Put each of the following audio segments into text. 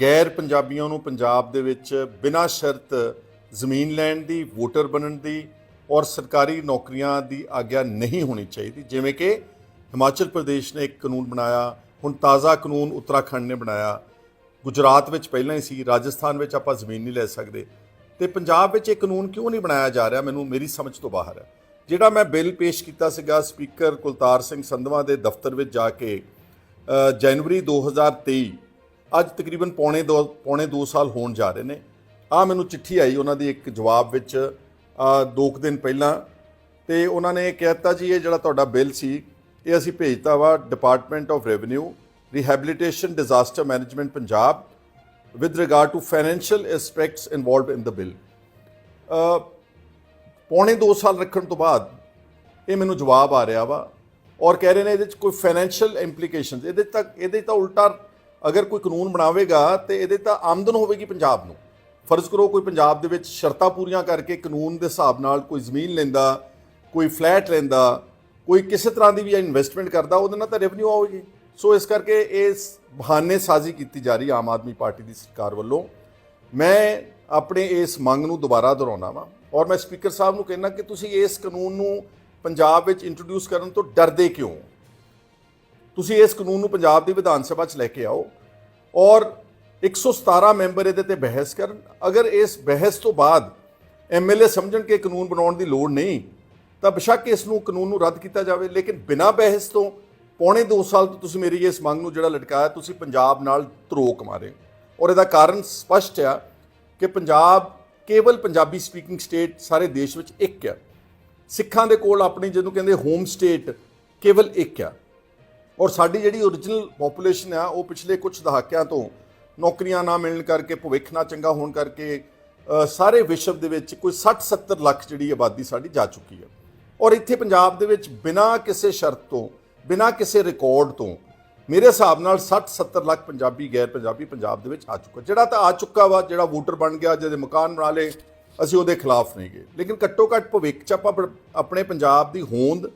ਗੈਰ ਪੰਜਾਬੀਆਂ ਨੂੰ ਪੰਜਾਬ ਦੇ ਵਿੱਚ ਬਿਨਾਂ ਸ਼ਰਤ ਜ਼ਮੀਨ ਲੈਣ ਦੀ ਵੋਟਰ ਬਣਨ ਦੀ ਔਰ ਸਰਕਾਰੀ ਨੌਕਰੀਆਂ ਦੀ ਆਗਿਆ ਨਹੀਂ ਹੋਣੀ ਚਾਹੀਦੀ। ਜਿਵੇਂ ਕਿ ਹਿਮਾਚਲ ਪ੍ਰਦੇਸ਼ ਨੇ ਇੱਕ ਕਾਨੂੰਨ ਬਣਾਇਆ ਹੁਣ ਤਾਜ਼ਾ ਕਾਨੂੰਨ ਉੱਤਰਾਖੰਡ ਨੇ ਬਣਾਇਆ। ਗੁਜਰਾਤ ਵਿੱਚ ਪਹਿਲਾਂ ਹੀ ਸੀ ਰਾਜਸਥਾਨ ਵਿੱਚ ਆਪਾਂ ਜ਼ਮੀਨ ਨਹੀਂ ਲੈ ਸਕਦੇ। ਤੇ ਪੰਜਾਬ ਵਿੱਚ ਇਹ ਕਾਨੂੰਨ ਕਿਉਂ ਨਹੀਂ ਬਣਾਇਆ ਜਾ ਰਿਹਾ ਮੈਨੂੰ ਮੇਰੀ ਸਮਝ ਤੋਂ ਬਾਹਰ ਹੈ। ਜਿਹੜਾ ਮੈਂ ਬਿੱਲ ਪੇਸ਼ ਕੀਤਾ ਸੀਗਾ ਸਪੀਕਰ ਕੁਲਤਾਰ ਸਿੰਘ ਸੰਧਵਾ ਦੇ ਦਫ਼ਤਰ ਵਿੱਚ ਜਾ ਕੇ ਅ, ਜਨਵਰੀ 2023 ਅੱਜ ਤਕਰੀਬਨ ਪੌਣੇ ਦੋ, ਪੌਣੇ 2 ਸਾਲ ਹੋਣ ਜਾ ਰਹੇ ਨੇ। ਆ ਮੈਨੂੰ ਚਿੱਠੀ ਆਈ, ਉਹਨਾਂ ਦੀ ਇੱਕ ਜਵਾਬ ਵਿੱਚ ਦੋ ਕੁ ਦਿਨ ਪਹਿਲਾਂ। ਤੇ ਉਹਨਾਂ ਨੇ ਕਹਿਤਾ ਜੀ, ਇਹ ਜਿਹੜਾ ਤੁਹਾਡਾ ਬਿੱਲ ਸੀ, ਇਹ ਅਸੀਂ ਭੇਜਤਾ ਵਾ department of revenue rehabilitation disaster management Punjab with regard to financial aspects involved in the bill. Uh, ਪੌਣੇ 2 ਸਾਲ ਰੱਖਣ ਤੋਂ ਬਾਅਦ ਇਹ ਮੈਨੂੰ ਜਵਾਬ ਆ ਰਿਹਾ ਵਾ ਔਰ ਕਹਿ ਰਹੇ ਨੇ ਇਹਦੇ ਚ ਕੋਈ ਫਾਈਨੈਂਸ਼ੀਅਲ ਇੰਪਲੀਕੇਸ਼ਨਸ ਇਹਦੇ ਤੱਕ, ਇਹਦੇ ਤਾਂ ਉਲਟਾ ਅਗਰ ਕੋਈ ਕਾਨੂੰਨ ਬਣਾਵੇਗਾ ਤੇ ਇਹਦੇ ਤਾਂ ਆਮਦਨ ਹੋਵੇਗੀ ਪੰਜਾਬ ਨੂੰ। ਫਰਜ਼ ਕਰੋ ਕੋਈ ਪੰਜਾਬ ਦੇ ਵਿੱਚ ਸ਼ਰਤਾਂ ਪੂਰੀਆਂ ਕਰਕੇ ਕਾਨੂੰਨ ਦੇ ਹਿਸਾਬ ਨਾਲ ਕੋਈ ਜ਼ਮੀਨ ਲੈਂਦਾ, ਕੋਈ ਫਲੈਟ ਲੈਂਦਾ, ਕੋਈ ਕਿਸੇ ਤਰ੍ਹਾਂ ਦੀ ਵੀ ਇਨਵੈਸਟਮੈਂਟ ਕਰਦਾ, ਉਹਦੇ ਨਾਲ ਤਾਂ ਰੈਵਨਿਊ ਆਵੇਗੀ। ਸੋ ਇਸ ਕਰਕੇ ਇਸ ਬਹਾਨੇ ਸਾਜ਼ੀ ਕੀਤੀ ਜਾ ਰਹੀ ਆਮ ਆਦਮੀ ਪਾਰਟੀ ਦੀ ਸਰਕਾਰ ਵੱਲੋਂ। ਮੈਂ ਆਪਣੇ ਇਸ ਮੰਗ ਨੂੰ ਦੁਬਾਰਾ ਦੁਹਰਾਉਣਾ ਵਾਂ ਔਰ ਮੈਂ ਸਪੀਕਰ ਸਾਹਿਬ ਨੂੰ ਕਹਿਣਾ ਕਿ ਤੁਸੀਂ ਇਸ ਕਾਨੂੰਨ ਨੂੰ ਪੰਜਾਬ ਵਿੱਚ ਇੰਟਰੋਡਿਊਸ ਕਰਨ ਤੋਂ ਡਰਦੇ ਕਿਉਂ? ਤੁਸੀਂ ਇਸ ਕਾਨੂੰਨ ਨੂੰ ਪੰਜਾਬ ਦੀ ਵਿਧਾਨ ਸਭਾ 'ਚ ਲੈ ਕੇ ਆਓ ਔਰ 117 ਮੈਂਬਰ ਇਹਦੇ ਤੇ ਬਹਿਸ ਕਰਨ। ਅਗਰ ਇਸ ਬਹਿਸ ਤੋਂ ਬਾਅਦ ਐਮਐਲਏ ਸਮਝਣ ਕਿ ਕਾਨੂੰਨ ਬਣਾਉਣ ਦੀ ਲੋੜ ਨਹੀਂ, ਤਾਂ ਬੇਸ਼ੱਕ ਇਸ ਨੂੰ ਕਾਨੂੰਨ ਨੂੰ ਰੱਦ ਕੀਤਾ ਜਾਵੇ। ਲੇਕਿਨ ਬਿਨਾਂ ਬਹਿਸ ਤੋਂ ਪੌਣੇ 2 ਸਾਲ ਤੋਂ ਤੁਸੀਂ ਮੇਰੀ ਇਸ ਮੰਗ ਨੂੰ ਜਿਹੜਾ ਲਟਕਾਇਆ, ਤੁਸੀਂ ਪੰਜਾਬ ਨਾਲ ਧਰੋਕ ਮਾਰੇ। ਔਰ ਇਹਦਾ ਕਾਰਨ ਸਪਸ਼ਟ ਆ ਕਿ ਪੰਜਾਬ ਕੇਵਲ ਪੰਜਾਬੀ ਸਪੀਕਿੰਗ ਸਟੇਟ ਸਾਰੇ ਦੇਸ਼ ਵਿੱਚ ਇੱਕ ਆ। ਸਿੱਖਾਂ ਦੇ ਕੋਲ ਆਪਣੀ ਜਿਹਨੂੰ ਕਹਿੰਦੇ ਹੋਮ ਸਟੇਟ ਕੇਵਲ ਇੱਕ ਆ। ਔਰ ਸਾਡੀ ਜਿਹੜੀ ਓਰੀਜਨਲ ਪੋਪੂਲੇਸ਼ਨ ਆ, ਉਹ ਪਿਛਲੇ ਕੁਝ ਦਹਾਕਿਆਂ ਤੋਂ ਨੌਕਰੀਆਂ ਨਾ ਮਿਲਣ ਕਰਕੇ, ਭਵਿੱਖ ਨਾ ਚੰਗਾ ਹੋਣ ਕਰਕੇ ਸਾਰੇ ਵਿਸ਼ਵ ਦੇ ਵਿੱਚ ਕੋਈ 60-70 ਲੱਖ ਜਿਹੜੀ ਆਬਾਦੀ ਸਾਡੀ ਜਾ ਚੁੱਕੀ ਹੈ ਔਰ ਇੱਥੇ ਪੰਜਾਬ ਦੇ ਵਿੱਚ ਬਿਨਾਂ ਕਿਸੇ ਸ਼ਰਤ ਤੋਂ, ਬਿਨਾਂ ਕਿਸੇ ਰਿਕਾਰਡ ਤੋਂ, ਮੇਰੇ ਹਿਸਾਬ ਨਾਲ 60-70 ਲੱਖ ਪੰਜਾਬੀ, ਗੈਰ ਪੰਜਾਬੀ ਪੰਜਾਬ ਦੇ ਵਿੱਚ ਆ ਚੁੱਕਾ। ਜਿਹੜਾ ਤਾਂ ਆ ਚੁੱਕਾ ਵਾ, ਜਿਹੜਾ ਵੋਟਰ ਬਣ ਗਿਆ, ਜਿਹਦੇ ਮਕਾਨ ਬਣਾ ਲਏ, ਅਸੀਂ ਉਹਦੇ ਖਿਲਾਫ ਨਹੀਂ ਗਏ ਲੇਕਿਨ ਘੱਟੋ ਘੱਟ ਭਵਿੱਖ ਚ ਆਪਾਂ ਪ- ਆਪਣੇ ਪੰਜਾਬ ਦੀ ਹੋਂਦ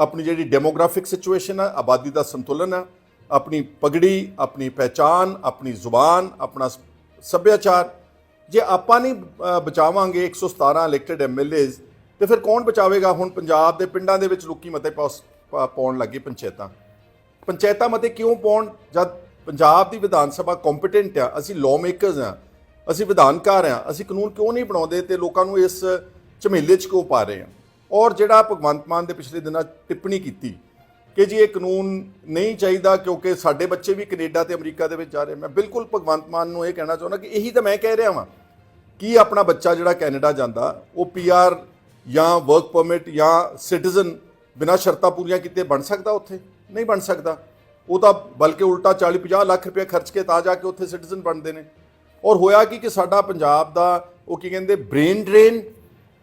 ਆਪਣੀ ਜਿਹੜੀ ਡੈਮੋਗ੍ਰਾਫਿਕ ਸਿਚੁਏਸ਼ਨ ਹੈ ਆਬਾਦੀ ਦਾ ਸੰਤੁਲਨ ਆ ਆਪਣੀ ਪਗੜੀ ਆਪਣੀ ਪਹਿਚਾਨ ਆਪਣੀ ਜ਼ੁਬਾਨ ਆਪਣਾ ਸੱਭਿਆਚਾਰ। ਜੇ ਆਪਾਂ ਨਹੀਂ ਅ, ਬਚਾਵਾਂਗੇ 117 ਇਲੈਕਟਡ ਐਮਐਲਏਜ਼ ਤੇ ਫਿਰ ਕੌਣ ਬਚਾਵੇਗਾ? ਹੁਣ ਪੰਜਾਬ ਦੇ ਪਿੰਡਾਂ ਦੇ ਵਿੱਚ ਲੋਕੀ ਮਤੇ ਪਾਉਸ- ਪਾ- ਪਾਉਣ ਲੱਗੇ ਪੰਚਾਇਤਾਂ। ਪੰਚਾਇਤਾਂ ਮਤੇ ਕਿਉਂ ਪਾਉਣ? ਜਦ ਪੰਜਾਬ ਦੀ ਵਿਧਾਨ ਸਭਾ ਕੰਪੀਟੈਂਟ ਆ ਅਸੀਂ ਲਾਅ ਮੇਕਰਸ ਆ ਅਸੀਂ ਵਿਧਾਨਕਾਰ ਆ ਅਸੀਂ ਕਾਨੂੰਨ ਕਿਉਂ ਨਹੀਂ ਬਣਾਉਂਦੇ? ਤੇ ਲੋਕਾਂ ਨੂੰ ਇਸ ਝਮੇਲੇ 'ਚ ਕਿਉਂ ਪਾ ਰਹੇ ਆ? ਔਰ ਜਿਹੜਾ ਭਗਵੰਤ ਮਾਨ ਦੇ ਪਿਛਲੇ ਦਿਨਾਂ ਟਿੱਪਣੀ ਕੀਤੀ ਕਿ ਜੀ ਇਹ ਕਾਨੂੰਨ ਨਹੀਂ ਚਾਹੀਦਾ ਕਿਉਂਕਿ ਸਾਡੇ ਬੱਚੇ ਵੀ ਕੈਨੇਡਾ ਤੇ ਅਮਰੀਕਾ ਦੇ ਵਿੱਚ ਜਾ ਰਹੇ ਮੈਂ ਬਿਲਕੁਲ ਭਗਵੰਤ ਮਾਨ ਨੂੰ ਇਹ ਕਹਿਣਾ ਚਾਹੁੰਦਾ ਕਿ ਇਹੀ ਤਾਂ ਮੈਂ ਕਹਿ ਰਿਹਾ ਵਾਂ ਕਿ ਆਪਣਾ ਬੱਚਾ ਜਿਹੜਾ ਕੈਨੇਡਾ ਜਾਂਦਾ, ਉਹ ਪੀਆਰ ਜਾਂ ਵਰਕ ਪਰਮਿਟ ਜਾਂ ਸਿਟੀਜ਼ਨ ਬਿਨਾਂ ਸ਼ਰਤਾਂ ਪੂਰੀਆਂ ਕੀਤੇ ਬਣ ਸਕਦਾ ਉੱਥੇ? ਨਹੀਂ ਬਣ ਸਕਦਾ। ਉਹ ਤਾਂ ਬਲਕਿ ਉਲਟਾ 40 50 ਲੱਖ ਰੁਪਏ ਖਰਚ ਕੇ ਤਾਂ ਜਾ ਕੇ ਉੱਥੇ ਸਿਟੀਜ਼ਨ ਬਣਦੇ ਨੇ। ਔਰ ਹੋਇਆ ਕੀ ਕਿ ਸਾਡਾ ਪੰਜਾਬ ਦਾ, ਉਹ ਕੀ ਕਹਿੰਦੇ ਬ੍ਰੇਨ ਡਰੇਨ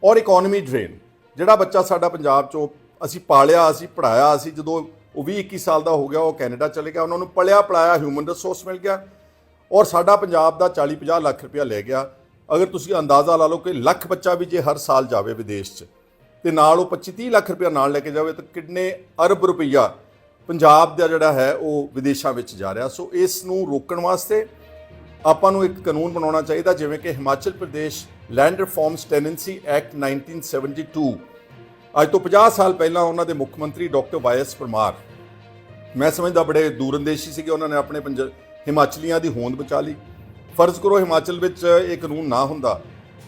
ਔਰ ਇਕਨੋਮੀ ਡਰੇਨ ਜਿਹੜਾ ਬੱਚਾ ਸਾਡਾ ਪੰਜਾਬ ਚੋਂ ਅਸੀਂ ਪਾਲਿਆ, ਅਸੀਂ ਪੜਾਇਆ ਅਸੀਂ ਜਦੋਂ ਉਹ 20 21 ਸਾਲ ਦਾ ਹੋ ਗਿਆ, ਉਹ ਕੈਨੇਡਾ ਚਲੇ ਗਿਆ, ਉਹਨਾਂ ਨੂੰ ਪਲਿਆ ਪੜਾਇਆ ਹਿਊਮਨ ਰਿਸੋਰਸ ਮਿਲ ਗਿਆ ਔਰ ਸਾਡਾ ਪੰਜਾਬ ਦਾ 40 50 ਲੱਖ ਰੁਪਇਆ ਲੈ ਗਿਆ। ਅਗਰ ਤੁਸੀਂ ਅੰਦਾਜ਼ਾ ਲਾ ਲਓ ਕਿ ਲੱਖ ਬੱਚਾ ਵੀ ਜੇ ਹਰ ਸਾਲ ਜਾਵੇ ਵਿਦੇਸ਼ 'ਚ ਤੇ ਨਾਲ ਉਹ 25 30 ਲੱਖ ਰੁਪਇਆ ਨਾਲ ਲੈ ਕੇ ਜਾਵੇ ਤਾਂ ਕਿੰਨੇ ਅਰਬ ਰੁਪਈਆ ਪੰਜਾਬ ਦਾ ਜਿਹੜਾ ਹੈ ਉਹ ਵਿਦੇਸ਼ਾਂ ਵਿੱਚ ਜਾ ਰਿਹਾ। ਸੋ ਇਸ ਨੂੰ ਰੋਕਣ ਵਾਸਤੇ ਆਪਾਂ ਨੂੰ ਇੱਕ ਕਾਨੂੰਨ ਬਣਾਉਣਾ ਚਾਹੀਦਾ, ਜਿਵੇਂ ਕਿ Himachal Pradesh land reforms tenancy act 1972 ਅੱਜ ਤੋਂ 50 ਸਾਲ ਪਹਿਲਾਂ ਉਹਨਾਂ ਦੇ ਮੁੱਖ ਮੰਤਰੀ ਡਾਕਟਰ ਵਾਈਐਸ ਪਰਮਾਰ, ਮੈਂ ਸਮਝਦਾ ਬੜੇ ਦੂਰਅੰਦੇਸ਼ੀ ਸੀਗੇ, ਉਹਨਾਂ ਨੇ ਆਪਣੇ ਪੰਜ ਹਿਮਾਚਲੀਆਂ ਦੀ ਹੋਂਦ ਬਚਾ ਲਈ। ਫਰਜ਼ ਕਰੋ ਹਿਮਾਚਲ ਵਿੱਚ ਇਹ ਕਾਨੂੰਨ ਨਾ ਹੁੰਦਾ,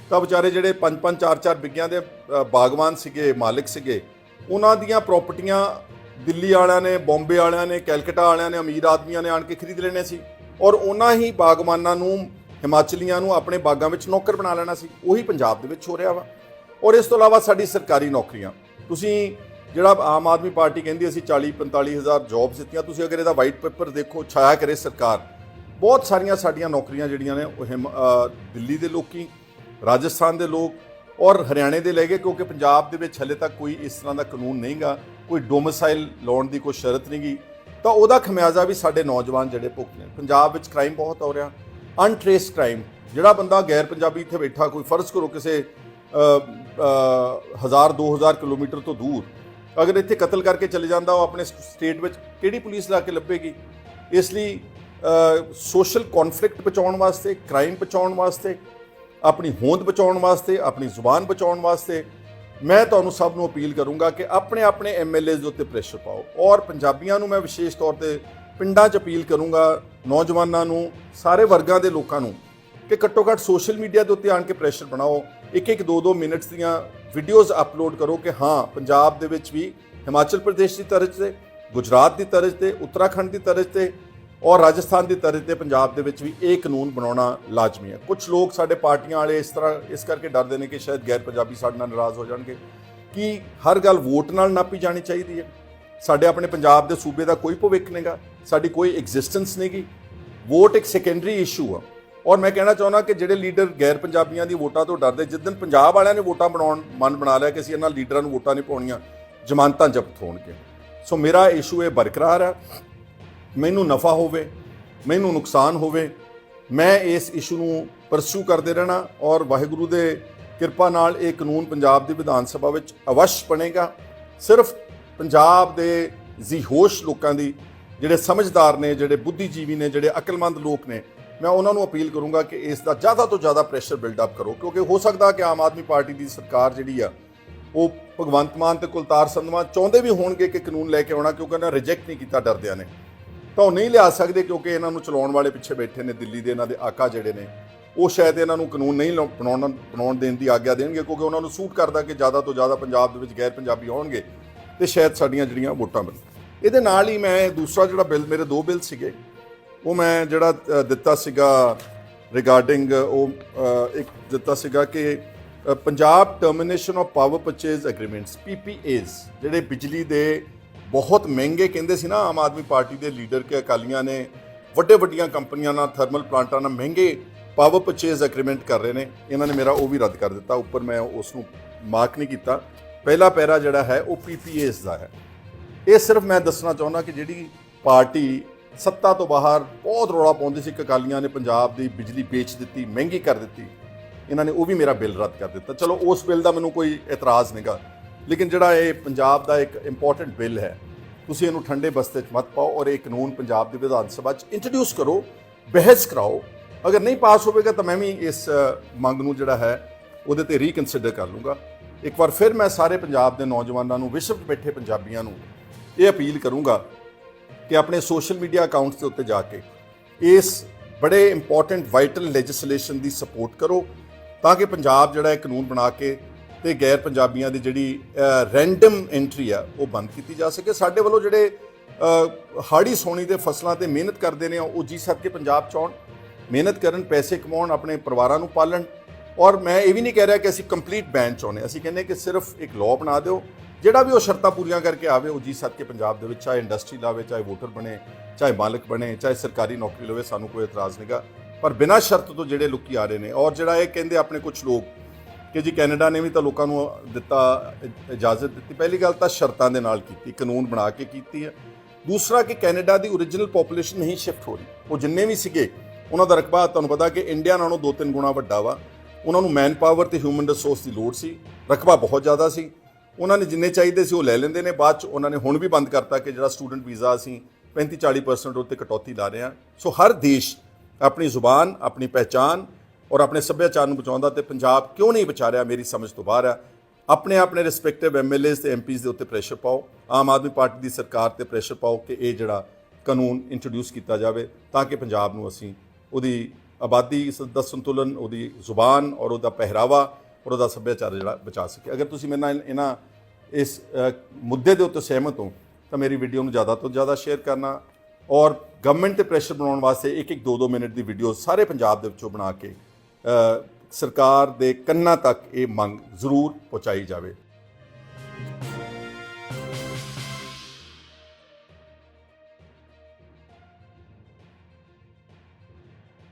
ਤਾਂ ਵਿਚਾਰੇ ਜਿਹੜੇ ਪੰਜ ਪੰਜ ਚਾਰ ਚਾਰ ਬਿੱਗਿਆਂ ਦੇ ਬਾਗਵਾਨ ਸੀਗੇ, ਮਾਲਕ ਸੀਗੇ, ਉਹਨਾਂ ਦੀਆਂ ਪ੍ਰਾਪਰਟੀਆਂ ਦਿੱਲੀ ਵਾਲਿਆਂ ਨੇ, ਬੰਬੇ ਵਾਲਿਆਂ ਨੇ, ਕੈਲਕਟਾ ਵਾਲਿਆਂ ਨੇ, ਅਮੀਰ ਆਦਮੀਆਂ ਨੇ ਆਣ ਕੇ ਖਰੀਦ ਲੈਣੇ ਸੀ ਔਰ ਉਹਨਾਂ ਹੀ ਬਾਗਵਾਨਾਂ ਨੂੰ, ਹਿਮਾਚਲੀਆਂ ਨੂੰ ਆਪਣੇ ਬਾਗਾਂ ਵਿੱਚ ਨੌਕਰ ਬਣਾ ਲੈਣਾ ਸੀ, ਉਹੀ ਪੰਜਾਬ ਦੇ ਵਿੱਚ ਹੋ ਰਿਹਾ ਵਾ। ਔਰ ਇਸ ਤੋਂ ਇਲਾਵਾ ਸਾਡੀ ਸਰਕਾਰੀ ਨੌਕਰੀਆਂ ਤੁਸੀਂ ਜਿਹੜਾ ਆਮ ਆਦਮੀ ਪਾਰਟੀ ਕਹਿੰਦੀ ਅਸੀਂ 40 45 ਹਜ਼ਾਰ ਜੌਬਸ ਦਿੱਤੀਆਂ, ਤੁਸੀਂ ਅਗਰ ਇਹਦਾ ਵਾਈਟ ਪੇਪਰ ਦੇਖੋ, ਛਾਇਆ ਕਰੇ ਸਰਕਾਰ। ਬਹੁਤ ਸਾਰੀਆਂ ਸਾਡੀਆਂ ਨੌਕਰੀਆਂ ਜਿਹੜੀਆਂ ਨੇ, ਉਹ ਹਿਮ- ਦਿੱਲੀ ਦੇ ਲੋਕੀ, ਰਾਜਸਥਾਨ ਦੇ ਲੋਕ ਔਰ ਹਰਿਆਣੇ ਦੇ ਲੈ ਗਏ, ਕਿਉਂਕਿ ਪੰਜਾਬ ਦੇ ਵਿੱਚ ਹਲੇ ਤੱਕ ਕੋਈ ਇਸ ਤਰ੍ਹਾਂ ਦਾ ਕਾਨੂੰਨ ਨਹੀਂਗਾ, ਕੋਈ ਡੋਮਿਸਾਈਲ ਲਾਉਣ ਦੀ ਕੋਈ ਸ਼ਰਤ ਨਹੀਂਗੀ। ਤਾਂ ਉਹਦਾ ਖਮਿਆਜ਼ਾ ਵੀ ਸਾਡੇ ਨੌਜਵਾਨ ਜਿਹੜੇ ਭੁਗਤਦੇ ਨੇ। ਪੰਜਾਬ ਵਿੱਚ ਕ੍ਰਾਈਮ ਬਹੁਤ ਹੋ ਰਿਹਾ ਅਨਟ੍ਰੇਸ ਕ੍ਰਾਈਮ ਜਿਹੜਾ ਬੰਦਾ ਗੈਰ ਪੰਜਾਬੀ ਇੱਥੇ ਬੈਠਾ, ਕੋਈ ਫਰਜ਼ ਕਰੋ ਕਿਸੇ ਅ, ਅ, ਹਜ਼ਾਰ 2000 ਕਿਲੋਮੀਟਰ ਤੋਂ ਦੂਰ ਅਗਰ ਇੱਥੇ ਕਤਲ ਕਰਕੇ ਚਲੇ ਜਾਂਦਾ ਉਹ ਆਪਣੇ ਸਟੇਟ ਵਿੱਚ ਕਿਹੜੀ ਪੁਲਿਸ ਲਾ ਕੇ ਲੱਭੇਗੀ? ਇਸ ਲਈ ਸੋਸ਼ਲ ਕਨਫਲਿਕਟ ਬਚਾਉਣ ਵਾਸਤੇ ਕ੍ਰਾਈਮ ਬਚਾਉਣ ਵਾਸਤੇ ਆਪਣੀ ਹੋਂਦ ਬਚਾਉਣ ਵਾਸਤੇ ਆਪਣੀ ਜ਼ੁਬਾਨ ਬਚਾਉਣ ਵਾਸਤੇ ਮੈਂ ਤੁਹਾਨੂੰ ਸਭ ਨੂੰ ਅਪੀਲ ਕਰੂੰਗਾ ਕਿ ਆਪਣੇ ਆਪਣੇ ਐਮਐਲਏਜ਼ ਦੇ ਉੱਤੇ ਪ੍ਰੈਸ਼ਰ ਪਾਓ। ਔਰ ਪੰਜਾਬੀਆਂ ਨੂੰ ਮੈਂ ਵਿਸ਼ੇਸ਼ ਤੌਰ ਤੇ ਪਿੰਡਾਂ 'ਚ ਅਪੀਲ ਕਰੂੰਗਾ ਨੌਜਵਾਨਾਂ ਨੂੰ ਸਾਰੇ ਵਰਗਾਂ ਦੇ ਲੋਕਾਂ ਨੂੰ ਕਿ ਘੱਟੋ ਘੱਟ ਸੋਸ਼ਲ ਮੀਡੀਆ ਦੇ ਉੱਤੇ ਆਣ ਕੇ ਪ੍ਰੈਸ਼ਰ ਬਣਾਓ। ਇੱਕ ਇੱਕ ਦੋ ਦੋ ਮਿੰਟਸ ਦੀਆਂ ਵੀਡੀਓਜ਼ ਅਪਲੋਡ ਕਰੋ ਕਿ ਹਾਂ, ਪੰਜਾਬ ਦੇ ਵਿੱਚ ਵੀ ਹਿਮਾਚਲ ਪ੍ਰਦੇਸ਼ ਦੀ ਤਰਜ਼ ਤੇ, ਗੁਜਰਾਤ ਦੀ ਤਰਜ਼ ਤੇ, ਉੱਤਰਾਖੰਡ ਦੀ ਤਰਜ਼ ਤੇ ਔਰ ਰਾਜਸਥਾਨ ਦੀ ਤਰਜ਼ ਤੇ ਪੰਜਾਬ ਦੇ ਵਿੱਚ ਵੀ ਇਹ ਕਾਨੂੰਨ ਬਣਾਉਣਾ ਲਾਜ਼ਮੀ ਹੈ। ਕੁਝ ਲੋਕ ਸਾਡੇ ਪਾਰਟੀਆਂ ਵਾਲੇ ਇਸ ਤਰ੍ਹਾਂ, ਇਸ ਕਰਕੇ ਡਰਦੇ ਨੇ ਕਿ ਸ਼ਾਇਦ ਗੈਰ ਪੰਜਾਬੀ ਸਾਡੇ ਨਾਲ ਨਾਰਾਜ਼ ਹੋ ਜਾਣਗੇ ਕਿ ਹਰ ਗੱਲ ਵੋਟ ਨਾਲ ਨਾਪੀ ਜਾਣੀ ਚਾਹੀਦੀ ਹੈ। ਸਾਡੇ ਆਪਣੇ ਪੰਜਾਬ ਦੇ ਸੂਬੇ ਦਾ ਕੋਈ ਭਵਿੱਖ ਨਹੀਂਗਾ ਸਾਡੀ ਕੋਈ ਐਗਜ਼ਿਸਟੈਂਸ ਨਹੀਂਗੀ। ਵੋਟ ਇੱਕ ਸੈਕੰਡਰੀ ਇਸ਼ੂ ਆ। ਔਰ ਮੈਂ ਕਹਿਣਾ ਚਾਹੁੰਦਾ ਕਿ ਜਿਹੜੇ ਲੀਡਰ ਗੈਰ ਪੰਜਾਬੀਆਂ ਦੀ ਵੋਟਾਂ ਤੋਂ ਡਰਦੇ ਜਿੱਦਨ ਪੰਜਾਬ ਵਾਲਿਆਂ ਨੇ ਵੋਟਾਂ ਬਣਾਉਣ ਮਨ ਬਣਾ ਲਿਆ ਕਿ ਅਸੀਂ ਇਹਨਾਂ ਲੀਡਰਾਂ ਨੂੰ ਵੋਟਾਂ ਨਹੀਂ ਪਾਉਣੀਆਂ, ਜ਼ਮਾਨਤਾਂ ਜ਼ਬਤ ਹੋਣਗੇ ਸੋ ਮੇਰਾ ਇਸ਼ੂ ਇਹ ਬਰਕਰਾਰ ਹੈ, ਮੈਨੂੰ ਨਫਾ ਹੋਵੇ, ਮੈਨੂੰ ਨੁਕਸਾਨ ਹੋਵੇ, ਮੈਂ ਇਸ ਇਸ਼ੂ ਨੂੰ ਪਰਸੂ ਕਰਦੇ ਰਹਿਣਾ ਔਰ ਵਾਹਿਗੁਰੂ ਦੇ ਕਿਰਪਾ ਨਾਲ ਇਹ ਕਾਨੂੰਨ ਪੰਜਾਬ ਦੀ ਵਿਧਾਨ ਸਭਾ ਵਿੱਚ ਅਵਸ਼ ਬਣੇਗਾ। ਸਿਰਫ ਪੰਜਾਬ ਦੇ ਜ਼ਿਹੋਸ਼ ਲੋਕਾਂ ਦੀ ਜਿਹੜੇ ਸਮਝਦਾਰ ਨੇ, ਜਿਹੜੇ ਬੁੱਧੀਜੀਵੀ ਨੇ, ਜਿਹੜੇ ਅਕਲਮੰਦ ਲੋਕ ਨੇ ਮੈਂ ਉਹਨਾਂ ਨੂੰ ਅਪੀਲ ਕਰੂੰਗਾ ਕਿ ਇਸ ਦਾ ਜ਼ਿਆਦਾ ਤੋਂ ਜ਼ਿਆਦਾ ਪ੍ਰੈਸ਼ਰ ਬਿਲਡ ਅਪ ਕਰੋ, ਕਿਉਂਕਿ ਹੋ ਸਕਦਾ ਕਿ ਆਮ ਆਦਮੀ ਪਾਰਟੀ ਦੀ ਸਰਕਾਰ ਜਿਹੜੀ ਆ, ਉਹ ਭਗਵੰਤ ਮਾਨ ਤੇ ਕੁਲਤਾਰ ਸੰਧਵਾ ਚਾਹੁੰਦੇ ਵੀ ਹੋਣਗੇ ਕਿ ਕਾਨੂੰਨ ਲੈ ਕੇ ਆਉਣਾ, ਕਿਉਂਕਿ ਉਹਨਾਂ ਰਿਜੈਕਟ ਨਹੀਂ ਕੀਤਾ ਡਰਦਿਆਂ ਨੇ। ਤਾਂ ਉਹ ਨਹੀਂ ਲਿਆ ਸਕਦੇ ਕਿਉਂਕਿ ਇਹਨਾਂ ਨੂੰ ਚਲਾਉਣ ਵਾਲੇ ਪਿੱਛੇ ਬੈਠੇ ਨੇ ਦਿੱਲੀ ਦੇ ਇਹਨਾਂ ਦੇ ਆਕਾ ਜਿਹੜੇ ਨੇ, ਉਹ ਸ਼ਾਇਦ ਇਹਨਾਂ ਨੂੰ ਕਾਨੂੰਨ ਨਹੀਂ ਲਾਉ- ਬਣਾਉਣ ਬਣਾਉਣ ਦੇਣ ਦੀ ਆਗਿਆ ਦੇਣਗੇ, ਕਿਉਂਕਿ ਉਹਨਾਂ ਨੂੰ ਸੂਟ ਕਰਦਾ ਕਿ ਜ਼ਿਆਦਾ ਤੋਂ ਜ਼ਿਆਦਾ ਪੰਜਾਬ ਦੇ ਵਿੱਚ ਗੈਰ ਪੰਜਾਬੀ ਆਉਣਗੇ ਤੇ ਸ਼ਾਇਦ ਸਾਡੀਆਂ ਜਿਹੜੀਆਂ ਵੋਟਾਂ ਬਣ ਇਹਦੇ ਨਾਲ ਹੀ ਮੈਂ ਦੂਸਰਾ ਜਿਹੜਾ ਬਿੱਲ, ਮੇਰੇ ਦੋ ਬਿੱਲ ਸੀਗੇ। ਉਹ ਮੈਂ ਜਿਹੜਾ ਦਿੱਤਾ ਸੀਗਾ ਰਿਗਾਰਡਿੰਗ ਉਹ ਇੱਕ ਦਿੱਤਾ ਸੀਗਾ ਕਿ Punjab termination of power purchase agreements PPAs ਜਿਹੜੇ ਬਿਜਲੀ ਦੇ ਬਹੁਤ ਮਹਿੰਗੇ ਕਹਿੰਦੇ ਸੀ ਨਾ ਆਮ ਆਦਮੀ ਪਾਰਟੀ ਦੇ ਲੀਡਰ ਕੇ ਅਕਾਲੀਆਂ ਨੇ ਵੱਡੇ ਵੱਡੀਆਂ ਕੰਪਨੀਆਂ ਨਾਲ ਥਰਮਲ ਪਲਾਂਟਾਂ ਨਾਲ ਮਹਿੰਗੇ ਪਾਵਰ ਪਰਚੇਜ਼ ਐਗਰੀਮੈਂਟ ਕਰ ਰਹੇ ਨੇ। ਇਹਨਾਂ ਨੇ ਮੇਰਾ ਉਹ ਵੀ ਰੱਦ ਕਰ ਦਿੱਤਾ, ਉੱਪਰ ਮੈਂ ਉਸ ਨੂੰ ਮਾਰਕ ਨਹੀਂ ਕੀਤਾ। ਪਹਿਲਾ ਪੈਰਾ ਜਿਹੜਾ ਹੈ, ਉਹ ਪੀਪੀਏਜ਼ ਦਾ ਹੈ। ਇਹ ਸਿਰਫ ਮੈਂ ਦੱਸਣਾ ਚਾਹੁੰਦਾ ਕਿ ਜਿਹੜੀ ਪਾਰਟੀ ਸੱਤਾ ਤੋਂ ਬਾਹਰ ਬਹੁਤ ਰੌਲਾ ਪਾਉਂਦੇ ਸੀ ਕਿ ਅਕਾਲੀਆਂ ਨੇ ਪੰਜਾਬ ਦੀ ਬਿਜਲੀ ਵੇਚ ਦਿੱਤੀ, ਮਹਿੰਗੀ ਕਰ ਦਿੱਤੀ। ਇਹਨਾਂ ਨੇ ਉਹ ਵੀ ਮੇਰਾ ਬਿੱਲ ਰੱਦ ਕਰ ਦਿੱਤਾ। ਚਲੋ, ਉਸ ਬਿੱਲ ਦਾ ਮੈਨੂੰ ਕੋਈ ਇਤਰਾਜ਼ ਨਹੀਂਗਾ। ਲੇਕਿਨ ਜਿਹੜਾ ਇਹ ਪੰਜਾਬ ਦਾ ਇੱਕ ਇੰਪੋਰਟੈਂਟ ਬਿੱਲ ਹੈ, ਤੁਸੀਂ ਇਹਨੂੰ ਠੰਡੇ ਬਸਤੇ 'ਚ ਮਤ ਪਾਓ ਔਰ ਇਹ ਕਾਨੂੰਨ ਪੰਜਾਬ ਦੀ ਵਿਧਾਨ ਸਭਾ 'ਚ ਇੰਟਰੋਡਿਊਸ ਕਰੋ, ਬਹਿਸ ਕਰਾਓ। ਅਗਰ ਨਹੀਂ ਪਾਸ ਹੋਵੇਗਾ ਤਾਂ ਮੈਂ ਵੀ ਇਸ ਮੰਗ ਨੂੰ ਜਿਹੜਾ ਹੈ, ਉਹਦੇ ਤੇ ਰੀਕਨਸੀਡਰ ਕਰ ਲੂੰਗਾ। ਇੱਕ ਵਾਰ ਫਿਰ ਮੈਂ ਸਾਰੇ ਪੰਜਾਬ ਦੇ ਨੌਜਵਾਨਾਂ ਨੂੰ, ਵਿਸ਼ਵ ਬੈਠੇ ਪੰਜਾਬੀਆਂ ਨੂੰ ਇਹ ਅਪੀਲ ਕਰੂੰਗਾ ਕਿ ਆਪਣੇ ਸੋਸ਼ਲ ਮੀਡੀਆ ਅਕਾਊਂਟਸ ਦੇ ਉੱਤੇ ਜਾ ਕੇ ਇਸ ਬੜੇ ਇੰਪੋਰਟੈਂਟ ਵਾਈਟਲ ਲੈਜਿਸਲੇਸ਼ਨ ਦੀ ਸਪੋਰਟ ਕਰੋ ਤਾਂ ਕਿ ਪੰਜਾਬ ਜਿਹੜਾ ਇਹ ਕਾਨੂੰਨ ਬਣਾ ਕੇ ਤੇ ਗੈਰ ਪੰਜਾਬੀਆਂ ਦੀ ਜਿਹੜੀ ਰੈਂਡਮ ਐਂਟਰੀ ਆ, ਉਹ ਬੰਦ ਕੀਤੀ ਜਾ ਸਕੇ। ਸਾਡੇ ਵੱਲੋਂ ਜਿਹੜੇ ਹਾੜੀ ਸੋਣੀ ਦੇ ਫਸਲਾਂ ਤੇ ਮਿਹਨਤ ਕਰਦੇ ਨੇ, ਉਹ ਜੀ ਸਦ ਕੇ ਪੰਜਾਬ ਚ ਆਉਣ। ਮਿਹਨਤ ਕਰਨ, ਪੈਸੇ ਕਮਾਉਣ, ਆਪਣੇ ਪਰਿਵਾਰਾਂ ਨੂੰ ਪਾਲਣ। ਔਰ ਮੈਂ ਇਹ ਵੀ ਨਹੀਂ ਕਹਿ ਰਿਹਾ ਕਿ ਅਸੀਂ ਕੰਪਲੀਟ ਬੈਨ ਚਾਹੁੰਦੇ ਅਸੀਂ ਕਹਿੰਦੇ ਕਿ ਸਿਰਫ ਇੱਕ ਲਾਅ ਬਣਾ ਦਿਓ। ਜਿਹੜਾ ਵੀ ਉਹ ਸ਼ਰਤਾਂ ਪੂਰੀਆਂ ਕਰਕੇ ਆਵੇ, ਉਹ ਜੀ ਸਦ ਕੇ ਪੰਜਾਬ ਦੇ ਵਿੱਚ, ਚਾਹੇ ਇੰਡਸਟਰੀ ਲਾਵੇ, ਚਾਹੇ ਵੋਟਰ ਬਣੇ, ਚਾਹੇ ਮਾਲਕ ਬਣੇ, ਚਾਹੇ ਸਰਕਾਰੀ ਨੌਕਰੀ ਲਵੇ, ਸਾਨੂੰ ਕੋਈ ਇਤਰਾਜ਼ ਨਹੀਂਗਾ ਪਰ ਬਿਨਾਂ ਸ਼ਰਤ ਤੋਂ ਜਿਹੜੇ ਲੋਕੀ ਆ ਰਹੇ ਨੇ, ਔਰ ਜਿਹੜਾ ਇਹ ਕਹਿੰਦੇ ਆਪਣੇ ਕੁਝ ਲੋਕ ਕਿ ਜੀ ਕੈਨੇਡਾ ਨੇ ਵੀ ਤਾਂ ਲੋਕਾਂ ਨੂੰ ਦਿੱਤਾ ਇਜਾਜ਼ਤ ਦਿੱਤੀ। ਪਹਿਲੀ ਗੱਲ ਤਾਂ ਸ਼ਰਤਾਂ ਦੇ ਨਾਲ ਕੀਤੀ, ਕਾਨੂੰਨ ਬਣਾ ਕੇ ਕੀਤੀ ਹੈ। ਦੂਸਰਾ ਕਿ ਕੈਨੇਡਾ ਦੀ origignal ਪੋਪੂਲੇਸ਼ਨ ਨਹੀਂ ਸ਼ਿਫਟ ਹੋ ਰਹੀ। ਉਹ ਜਿੰਨੇ ਵੀ ਸੀਗੇ, ਉਹਨਾਂ ਦਾ ਰਕਬਾ ਤੁਹਾਨੂੰ ਪਤਾ ਕਿ ਇੰਡੀਆ ਨਾਲੋਂ ਦੋ ਤਿੰਨ ਗੁਣਾ ਵੱਡਾ ਵਾ। ਉਹਨਾਂ ਨੂੰ ਮੈਨ ਪਾਵਰ ਤੇ ਹਿਊਮਨ ਰਿਸੋਰਸ ਦੀ ਲੋੜ ਸੀ, ਰਕਬਾ ਬਹੁਤ ਜ਼ਿਆਦਾ ਸੀ। ਉਹਨਾਂ ਨੇ ਜਿੰਨੇ ਚਾਹੀਦੇ ਸੀ ਉਹ ਲੈ ਲੈਂਦੇ ਨੇ। ਬਾਅਦ ਚ ਉਹਨਾਂ ਨੇ ਹੁਣ ਵੀ ਬੰਦ ਕਰਤਾ ਕਿ ਜਿਹੜਾ ਸਟੂਡੈਂਟ ਵੀਜ਼ਾ ਅਸੀਂ 35 40% ਉੱਤੇ ਕਟੌਤੀ ਲਾ ਰਹੇ ਹਾਂ। ਸੋ ਹਰ ਦੇਸ਼ ਆਪਣੀ ਜ਼ੁਬਾਨ, ਆਪਣੀ ਪਹਿਚਾਨ ਔਰ ਆਪਣੇ ਸੱਭਿਆਚਾਰ ਨੂੰ ਬਚਾਉਂਦਾ ਤੇ ਪੰਜਾਬ ਕਿਉਂ ਨਹੀਂ ਬਚਾ ਰਿਹਾ ਮੇਰੀ ਸਮਝ ਤੋਂ ਬਾਹਰ ਆ ਆਪਣੇ ਆਪਣੇ ਰਿਸਪੈਕਟਿਵ ਐਮਐਲਏਸ ਤੇ ਐਮਪੀਸ ਦੇ ਉੱਤੇ ਪ੍ਰੈਸ਼ਰ ਪਾਓ। ਆਮ ਆਦਮੀ ਪਾਰਟੀ ਦੀ ਸਰਕਾਰ ਤੇ ਪ੍ਰੈਸ਼ਰ ਪਾਓ ਕਿ ਇਹ ਜਿਹੜਾ ਕਾਨੂੰਨ ਇੰਟਰੋਡਿਊਸ ਕੀਤਾ ਜਾਵੇ ਤਾਂ ਕਿ ਪੰਜਾਬ ਨੂੰ ਅਸੀਂ ਉਹਦੀ ਆਬਾਦੀ, ਸ- ਦਾ ਸੰਤੁਲਨ, ਉਹਦੀ ਜ਼ੁਬਾਨ ਔਰ ਉਹਦਾ ਪਹਿਰਾਵਾ ਔਰ ਉਹਦਾ ਸੱਭਿਆਚਾਰ ਜਿਹੜਾ ਬਚਾ ਸਕੇ। ਅਗਰ ਤੁਸੀਂ ਮੇਰੇ ਨਾਲ ਇਹਨਾਂ, ਇਸ ਮੁੱਦੇ ਦੇ ਉੱਤੇ ਸਹਿਮਤ ਹੋ, ਤਾਂ ਮੇਰੀ ਵੀਡੀਓ ਨੂੰ ਜ਼ਿਆਦਾ ਤੋਂ ਜ਼ਿਆਦਾ ਸ਼ੇਅਰ ਕਰਨਾ ਔਰ ਗਵਰਨਮੈਂਟ ਤੇ ਪ੍ਰੈਸ਼ਰ ਬਣਾਉਣ ਵਾਸਤੇ ਇੱਕ ਇੱਕ ਦੋ ਦੋ ਮਿੰਟ ਦੀ ਵੀਡੀਓ ਸਾਰੇ ਪੰਜਾਬ ਦੇ ਵਿੱਚੋਂ ਬਣਾ ਕੇ ਸਰਕਾਰ ਦੇ ਕੰਨਾਂ ਤੱਕ ਇਹ ਮੰਗ ਜ਼ਰੂਰ ਪਹੁੰਚਾਈ ਜਾਵੇ।